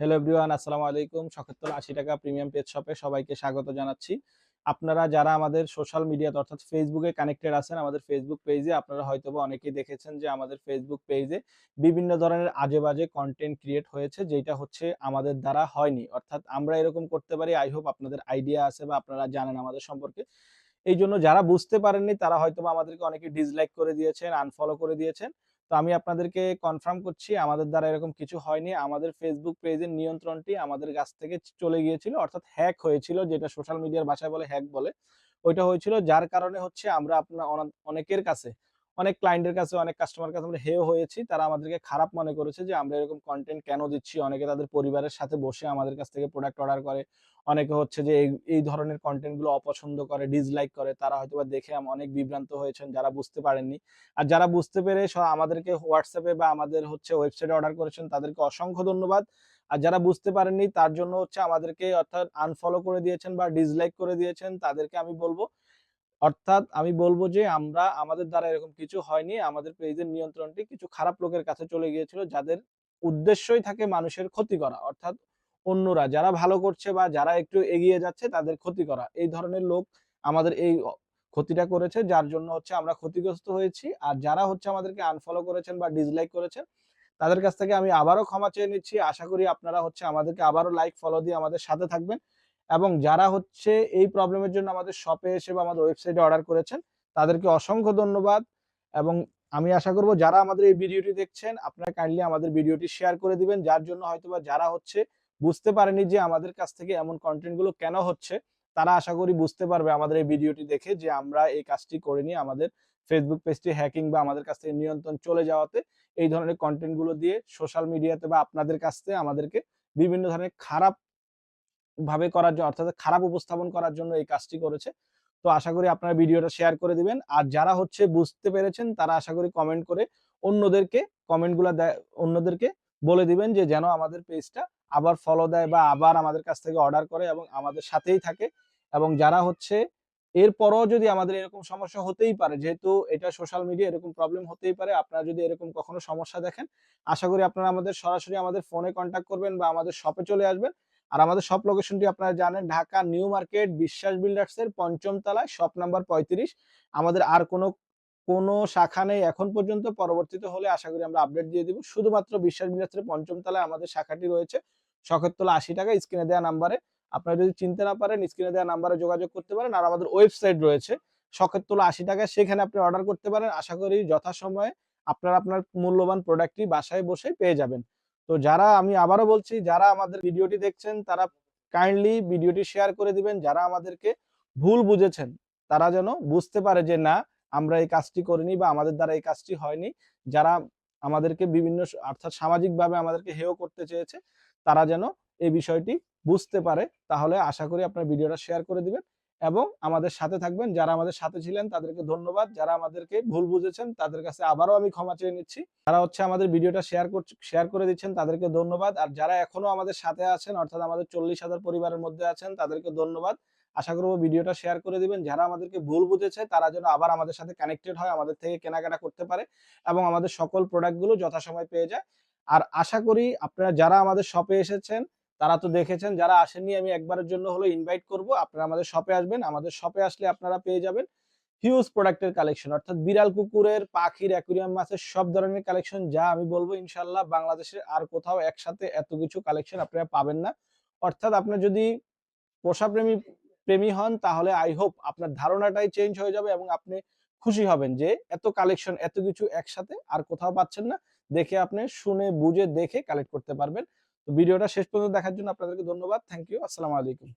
Hello everyone আসসালামু আলাইকুম। শখেরতলা আশি টাকা প্রিমিয়াম পেজ শপে সবাইকে স্বাগত জানাচ্ছি। আপনারা যারা আমাদের সোশ্যাল মিডিয়াতে অর্থাৎ ফেসবুকে কানেক্টেড আছেন, আমাদের ফেসবুক পেজে আপনারা হয়তোবা অনেকেই দেখেছেন যে আমাদের ফেসবুক পেজে বিভিন্ন ধরনের আজে বাজে কন্টেন্ট ক্রিয়েট হয়েছে, যেটা হচ্ছে আমাদের দ্বারা হয়নি। অর্থাৎ আমরা এরকম করতে পারি আই হোপ আপনাদের আইডিয়া আছে বা আপনারা জানেন আমাদের সম্পর্কে। এই জন্য যারা বুঝতে পারেননি, তারা হয়তোবা আমাদেরকে অনেকে ডিসলাইক করে দিয়েছেন আনফলো করে দিয়েছেন। তো আমি আপনাদেরকে কনফার্ম করছি, আমাদের দ্বারা এরকম কিছু হয়নি। আমাদের ফেসবুক পেজের নিয়ন্ত্রণটি আমাদের কাছ থেকে চলে গিয়েছিল, অর্থাৎ হ্যাক হয়েছিল, যেটা সোশ্যাল মিডিয়ার ভাষায় বলে হ্যাক বলে। ওইটা হয়েছিল যার কারণে হচ্ছে আমরা আপনার অনেকের কাছে অনেক ক্লায়েন্টের কাছে, অনেক কাস্টমার কাছে আমরা হেও হয়েছি। তারা আমাদেরকে খারাপ মনে করেছে যে, আমরা এরকম কন্টেন্ট কেন দিচ্ছি? অনেকে তাদের পরিবারের সাথে বসে আমাদের কাছ থেকে প্রোডাক্ট অর্ডার করে। অনেকে হচ্ছে যে, এই ধরনের কন্টেন্টগুলো অপছন্দ করে ডিসলাইক করে। তারা হয়তো বা দেখে অনেক বিভ্রান্ত হয়েছেন যারা বুঝতে পারেননি। আর যারা বুঝতে পেরে আমাদেরকে হোয়াটসঅ্যাপে বা আমাদের হচ্ছে ওয়েবসাইটে অর্ডার করেছেন, তাদেরকে অসংখ্য ধন্যবাদ। আর যারা বুঝতে পারেননি, তার জন্য হচ্ছে আমাদেরকে অর্থাৎ আনফলো করে দিয়েছেন বা ডিসলাইক করে দিয়েছেন, তাদেরকে আমি বলব অর্থাৎ আমি বলব যে আমরা, আমাদের দ্বারা এরকম কিছু হয়নি। আমাদের পেজের নিয়ন্ত্রণটি কিছু খারাপ লোকের কাছে চলে গিয়েছিল, যাদের উদ্দেশ্যই থাকে মানুষের ক্ষতি করা। অর্থাৎ অন্যরা যারা ভালো করছে বা যারা একটু এগিয়ে যাচ্ছে, তাদের ক্ষতি করা। এই ধরনের লোক আমাদের এই ক্ষতিটা করেছে, যার জন্য হচ্ছে আমরা ক্ষতিগ্রস্ত হয়েছি। আর যারা হচ্ছে আমাদেরকে আনফলো করেছেন বা ডিসলাইক করেছেন, তাদের কাছ থেকে আমি আবারও ক্ষমা চেয়ে নিচ্ছি। আশা করি আপনারা হচ্ছে আমাদেরকে আবারও লাইক ফলো দিয়ে আমাদের সাথে থাকবেন। এবং যারা হচ্ছে এই প্রবলেমের জন্য আমাদের শপে এসে বা আমাদের ওয়েবসাইটে অর্ডার করেছেন, তাদেরকে অসংখ্য ধন্যবাদ এবং আমি আশা করব যারা আমাদের এই ভিডিওটি দেখছেন, আপনারা কাইন্ডলি আমাদের ভিডিওটি শেয়ার করে দিবেন, যার জন্য হয়তোবা যারা হচ্ছে বুঝতে পারেনি যে আমাদের কাছ থেকে এমন কন্টেন্টগুলো কেন হচ্ছে, তারা আশা করি বুঝতে পারবে আমাদের এই ভিডিওটি দেখে যে আমরা এই কাজটি করিনি আমাদের ফেসবুক পেজটি হ্যাকিং বা আমাদের কাছ থেকে নিয়ন্ত্রণ চলে যাওয়াতে এই ধরনের কন্টেন্টগুলো দিয়ে সোশ্যাল মিডিয়াতে বা আপনাদের কাছ থেকে আমাদেরকে বিভিন্ন ধরনের খারাপ ভাবে করার জন্য অর্থাৎ খারাপ উপস্থাপন করার জন্য এই কাজটি করেছে। তো আশা করি আপনারা ভিডিওটা শেয়ার করে দিবেন। আর যারা হচ্ছে বুঝতে পেরেছেন, তারা আশা করি কমেন্ট করে অন্যদেরকে কমেন্টগুলো অন্যদেরকে বলে দিবেন যে, যেন আমাদের পেজটা আবার ফলো দেয় বা আবার আমাদের কাছ থেকে অর্ডার করে এবং আমাদের সাথেই থাকে। এবং যারা হচ্ছে এরপরও যদি আমাদের এরকম সমস্যা হতেই পারে, যেহেতু এটা সোশ্যাল মিডিয়া এরকম প্রবলেম হতেই পারে, আপনারা যদি এরকম কখনো সমস্যা দেখেন, আশা করি আপনারা আমাদের সরাসরি আমাদের ফোনে কন্ট্যাক্ট করবেন বা আমাদের শপে চলে আসবেন। আর আমাদের সব লোকেশনটি আপনারা জানেন, Dhaka new market Biswas builders এর পঞ্চম তলায় শপ নাম্বার পঁয়ত্রিশ। আমাদের আর কোনো কোনো শাখা নেই এখন পর্যন্ত। পরবর্তীতে হলে আশা করি আমরা আপডেট দিয়ে দিব। শুধুমাত্র বিশ্বাস বিল্ডার্স এর পঞ্চম তলায় আমাদের শাখাটি রয়েছে। শখের আশি টাকা, স্ক্রিনে দেওয়া নাম্বারে আপনারা যদি চিনতে না পারেন, স্ক্রিনে দেওয়া নাম্বারে যোগাযোগ করতে পারেন। আর আমাদের ওয়েবসাইট রয়েছে শখের তোলা আশি টাকা, সেখানে আপনি অর্ডার করতে পারেন। আশা করি যথাসময়ে আপনারা আপনার মূল্যবান প্রোডাক্টটি বাসায় বসে পেয়ে যাবেন। তো যারা আমি আবারও বলছি, যারা আমাদের ভিডিওটি দেখছেন, তারা কাইন্ডলি ভিডিওটি শেয়ার করে দিবেন। যারা আমাদেরকে ভুল বুঝেছেন, তারা যেন বুঝতে পারে যে, না, আমরা এই কাজটি করিনি বা আমাদের দ্বারা এই কাজটি হয়নি। যারা আমাদেরকে বিভিন্ন অর্থাৎ সামাজিকভাবে আমাদেরকে হেয় করতে চেয়েছে, তারা যেন এই বিষয়টি বুঝতে পারে। তাহলে আশা করি আপনার ভিডিওটা শেয়ার করে দিবেন। এবং আমাদের সাথে থাকবেন। যারা আমাদের সাথে ছিলেন, তাদেরকে ধন্যবাদ। যারা আমাদেরকে ভুল বুঝেছেন, তাদের কাছে আবারও আমি ক্ষমা চেয়ে নিচ্ছি। যারা হচ্ছে আমাদের ভিডিওটা শেয়ার শেয়ার করে দিচ্ছেন, তাদেরকে ধন্যবাদ। আর যারা এখনও আমাদের সাথে আছেন, অর্থাৎ আমাদের চল্লিশ হাজার পরিবারের মধ্যে আছেন, তাদেরকে ধন্যবাদ। আশা করব ভিডিওটা শেয়ার করে দিবেন। যারা আমাদেরকে ভুল বুঝেছে, তারা যেন আবার আমাদের সাথে কানেক্টেড হয়, আমাদের থেকে কেনাকাটা করতে পারে এবং আমাদের সকল প্রোডাক্টগুলো যথাসময় পেয়ে যায়। আর আশা করি আপনারা যারা আমাদের শপে এসেছেন তারা তো দেখেছেন, যারা আসেননি আমি একবারের জন্য হলো ইনভাইট করব। আপনারা আমাদের শপে আসবেন, আমাদের শপে আসলে আপনারা পেয়ে যাবেন হিউজ প্রোডাক্টের কালেকশন অর্থাৎ বিড়াল কুকুরের, পাখির অ্যাকুরিয়াম মাছের সব ধরনের কালেকশন যা আমি বলব ইনশাল্লাহ বাংলাদেশের আর কোথাও একসাথে এত কিছু কালেকশন আপনারা পাবেন না। অর্থাৎ আপনার যদি পোষা প্রেমী প্রেমী হন, তাহলে আই হোপ আপনার ধারণাটাই চেঞ্জ হয়ে যাবে এবং আপনি খুশি হবেন যে এত কালেকশন এত কিছু একসাথে আর কোথাও পাচ্ছেন না। দেখে আপনি শুনে, বুঝে, দেখে কালেক্ট করতে পারবেন। ভিডিওটা শেষ পর্যন্ত দেখার জন্য আপনাদেরকে ধন্যবাদ। থ্যাংক ইউ আসসালামু আলাইকুম।